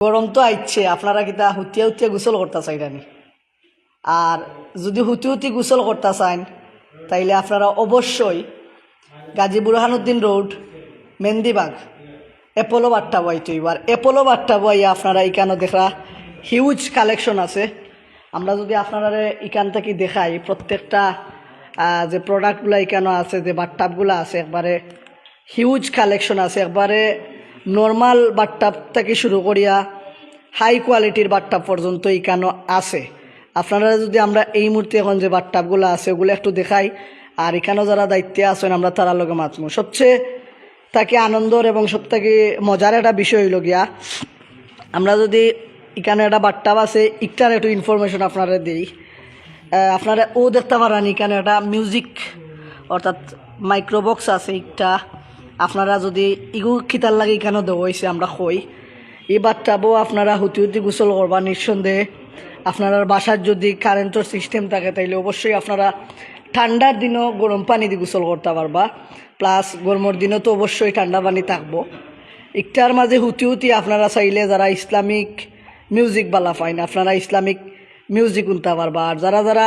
গরম তো আইচ্ছে আপনারা কিতা হুতিয়া হুতিয়া গোসল করতে চাইরানি আর যদি হুতি হুতি গোসল করতে চান তাইলে আপনারা অবশ্যই গাজী বুরহানুদ্দিন রোড মেন্দিবাগ অ্যাপোলো বাট্টা বই তো এবার অ্যাপোলো বাট্টা বই আপনারা এখানে দেখা হিউজ কালেকশন আছে। আমরা যদি আপনারা এখান থেকে দেখাই, প্রত্যেকটা যে প্রোডাক্টগুলো এখানে আছে, যে বাট্টাপগুলো আছে, একবারে হিউজ কালেকশন আছে। একবারে নর্মাল বাট্টাপ থেকে শুরু করিয়া হাই কোয়ালিটির বাট্টাপ পর্যন্ত এখানে আছে। আপনারা যদি আমরা এই মুহূর্তে এখন যে বাট্টাপগুলো আছে, ওগুলো একটু দেখাই। আর এখানেও যারা দায়িত্বে আছেন, আমরা তারা লগে মাতমু সবচেয়ে তাকে আনন্দর এবং সব থেকে মজার একটা বিষয় হইল গিয়া, আমরা যদি এখানে একটা বাট্টাপ আছে, একটার একটু ইনফরমেশন আপনারা দিই। আপনারা ও দেখতে পারেন, এখানে একটা মিউজিক অর্থাৎ মাইক্রোবক্স আছে একটা। আপনারা যদি ইগু খিতার লাগে এখানে দেওয়া আমরা কই। এই বাট্টাবও আপনারা হুতি হুতি গোসল করবা নিঃসন্দেহে। আপনার বাসার যদি কারেন্টের সিস্টেম থাকে, তাইলে অবশ্যই আপনারা ঠান্ডার দিনও গরম পানি দিয়ে গোসল করতে পারবা। প্লাস গরমের দিনও তো অবশ্যই ঠান্ডা পানি থাকব। একটার মাঝে হুতি হুতি আপনারা চাইলে যারা ইসলামিক মিউজিক বালা পাইন আপনারা ইসলামিক মিউজিক শুনতে পারবা। আর যারা যারা